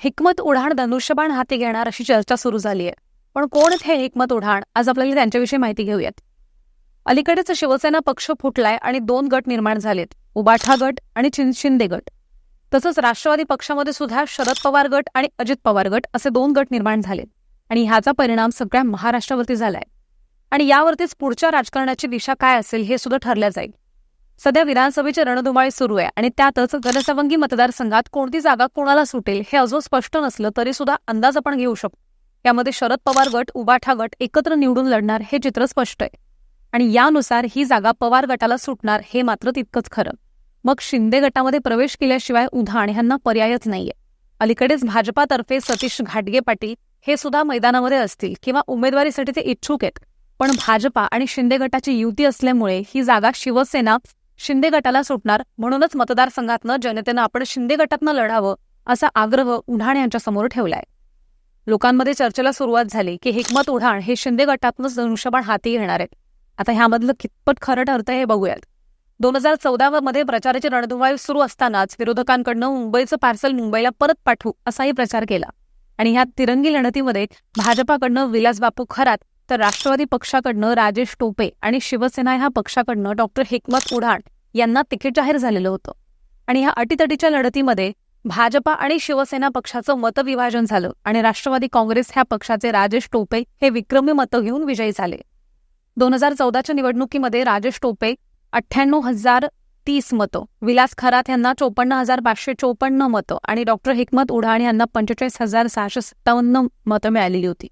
हिकमत उढाण धनुष्यबाण हाती घेणार अशी चर्चा सुरू झाली आहे पण कोण हे हिकमत उढाण? आज आपल्याला त्यांच्याविषयी माहिती घेऊयात. अलीकडेच शिवसेना पक्ष फुटलाय आणि दोन गट निर्माण झालेत. उबाठा गट आणि चिं- शिंदे गट. तसंच राष्ट्रवादी पक्षामध्ये सुद्धा शरद पवार गट आणि अजित पवार गट असे दोन गट निर्माण झालेत. आणि ह्याचा परिणाम सगळ्या महाराष्ट्रावरती झालाय. आणि यावरतीच पुढच्या राजकारणाची दिशा काय असेल हे सुद्धा ठरल्या जाईल. सध्या विधानसभेची रणधुमाळी सुरू आहे आणि त्यातच घनसवंगी मतदारसंघात कोणती जागा कोणाला सुटेल हे अजून स्पष्ट नसलं तरी सुद्धा अंदाज आपण घेऊ शकतो. यामध्ये शरद पवार गट उबाठा गट एकत्र निवडून लढणार हे चित्र स्पष्ट आहे. आणि यानुसार ही जागा पवार गटाला सुटणार हे मात्र तितकंच खरं. मग शिंदे गटामध्ये प्रवेश केल्याशिवाय उधाण यांना पर्यायच नाहीये. अलीकडेच भाजपातर्फे सतीश घाटगे पाटील हे सुद्धा मैदानामध्ये असतील किंवा उमेदवारीसाठी ते इच्छुक आहेत. पण भाजपा आणि शिंदे गटाची युती असल्यामुळे ही जागा शिवसेना शिंदे गटाला सुटणार म्हणूनच मतदारसंघातनं जनतेनं आपण शिंदे गटातनं लढावं असा आग्रह उढाण यांच्या समोर ठेवलाय. लोकांमध्ये चर्चेला सुरुवात झाली की हिकमत उढाण हे शिंदे गटातनंच धनुष्यबाण हाती घेणार आहेत. आता ह्यामधलं कितपत खरं ठरतं हे बघूयात. दोन हजार चौदा मध्ये प्रचाराची रणधुमाळी सुरू असतानाच विरोधकांकडनं मुंबईचं पार्सल मुंबईला परत पाठवू असाही प्रचार केला. आणि ह्या तिरंगी लढतीमध्ये भाजपाकडनं विलासबापू खरात तर राष्ट्रवादी पक्षाकडनं राजेश टोपे आणि शिवसेना ह्या पक्षाकडनं डॉक्टर हिकमत उढाण यांना तिकीट जाहीर झालेलं होतं. आणि ह्या अटीतटीच्या लढतीमध्ये भाजपा आणि शिवसेना पक्षाचं मतविभाजन झालं आणि राष्ट्रवादी काँग्रेस ह्या पक्षाचे राजेश टोपे हे विक्रमी मतं घेऊन विजयी झाले. दोन हजार चौदाच्या निवडणुकीमध्ये राजेश टोपे अठ्ठ्याण्णव हजार तीस मतं विलास खरात यांना चोपन्न हजार पाचशे चोपन्न मतं आणि डॉक्टर हिकमत उढाण यांना पंचेचाळीस हजार सहाशे सत्तावन्न मतं मिळालेली होती.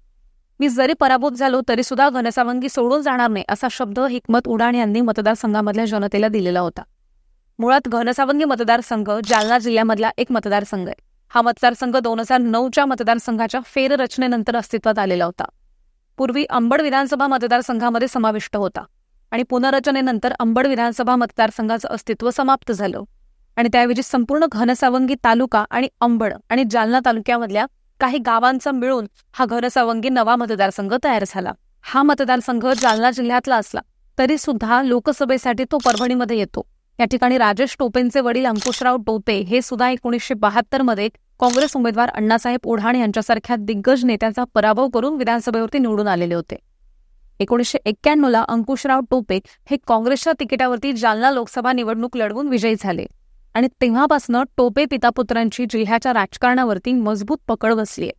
मी जरी पराभूत झालो तरी सुद्धा घनसावंगी सोडून जाणार नाही असा शब्द हिकमत उडाण यांनी मतदारसंघामधल्या जनतेला दिलेला होता. मुळात घनसावंगी मतदारसंघ जालना जिल्ह्यामधला एक मतदारसंघ आहे. हा मतदारसंघ दोन हजार नऊच्या मतदारसंघाच्या फेररचनेनंतर अस्तित्वात आलेला होता. पूर्वी अंबड विधानसभा मतदारसंघामध्ये समाविष्ट होता आणि पुनर्रचनेनंतर अंबड विधानसभा मतदारसंघाचं अस्तित्व समाप्त झालं. आणि त्याऐवजी संपूर्ण घनसावंगी तालुका आणि अंबड आणि जालना तालुक्यामधल्या काही गावांचा मिळून हा घनसावंगी नवा मतदारसंघ तयार झाला. हा मतदारसंघ जालना जिल्ह्यातला असला तरी सुद्धा लोकसभेसाठी तो परभणीमध्ये येतो. या ठिकाणी राजेश टोपेंचे वडील अंकुशराव टोपे हे सुद्धा एकोणीसशे बहात्तरमध्ये काँग्रेस उमेदवार अण्णासाहेब ओढाण यांच्यासारख्या दिग्गज नेत्यांचा पराभव करून विधानसभेवरती निवडून आलेले होते. एकोणीसशे एक्क्याण्णवला अंकुशराव टोपे हे काँग्रेसच्या तिकिटावरती जालना लोकसभा निवडणूक लढवून विजयी झाले. आणि तेव्हापासनं टोपे पितापुत्रांची जिल्ह्याच्या राजकारणावरती मजबूत पकड बसलीये.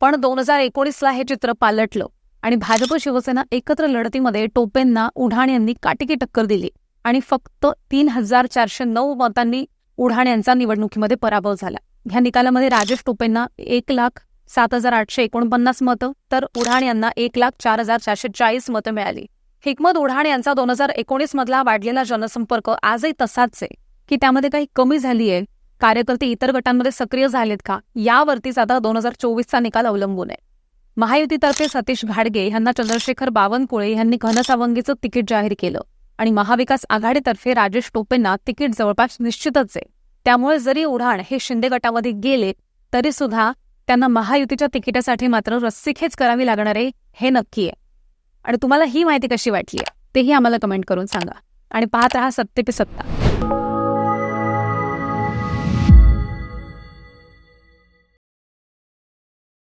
पण दोन हजार एकोणीसला हे चित्र पालटलं आणि भाजप शिवसेना एकत्र लढतीमध्ये टोपेंना उढाण यांनी काटिकी टक्कर दिली आणि फक्त तीन हजार चारशे नऊ मतांनी उढाण यांचा निवडणुकीमध्ये पराभव झाला. ह्या निकालामध्ये राजेश टोपेंना एक लाख सात हजार आठशे एकोणपन्नास मतं तर उढाण यांना एक लाख चार हजार चारशे चाळीस मतं मिळाली. हिकमत उढाण यांचा दोन हजार एकोणीस मधला वाढलेला जनसंपर्क आजही तसाच आहे. की त्यामध्ये काही कमी झाली आहे कार्यकर्ते इतर गटांमध्ये सक्रिय झालेत का? यावरतीच आता दोन हजार चोवीसचा निकाल अवलंबून आहे. महायुतीतर्फे सतीश घाडगे यांना चंद्रशेखर बावनकुळे यांनी घनसावंगीचं तिकीट जाहीर केलं आणि महाविकास आघाडीतर्फे राजेश टोपेंना तिकीट जवळपास निश्चितच आहे. त्यामुळे जरी उढाण हे शिंदे गटामध्ये गेले तरी सुद्धा त्यांना महायुतीच्या तिकिटासाठी मात्र रस्सीखेच करावी लागणार आहे हे नक्की आहे. आणि तुम्हाला ही माहिती कशी वाटली आहे तेही आम्हाला कमेंट करून सांगा. आणि पाहत राहा सत्य ते सत्ता.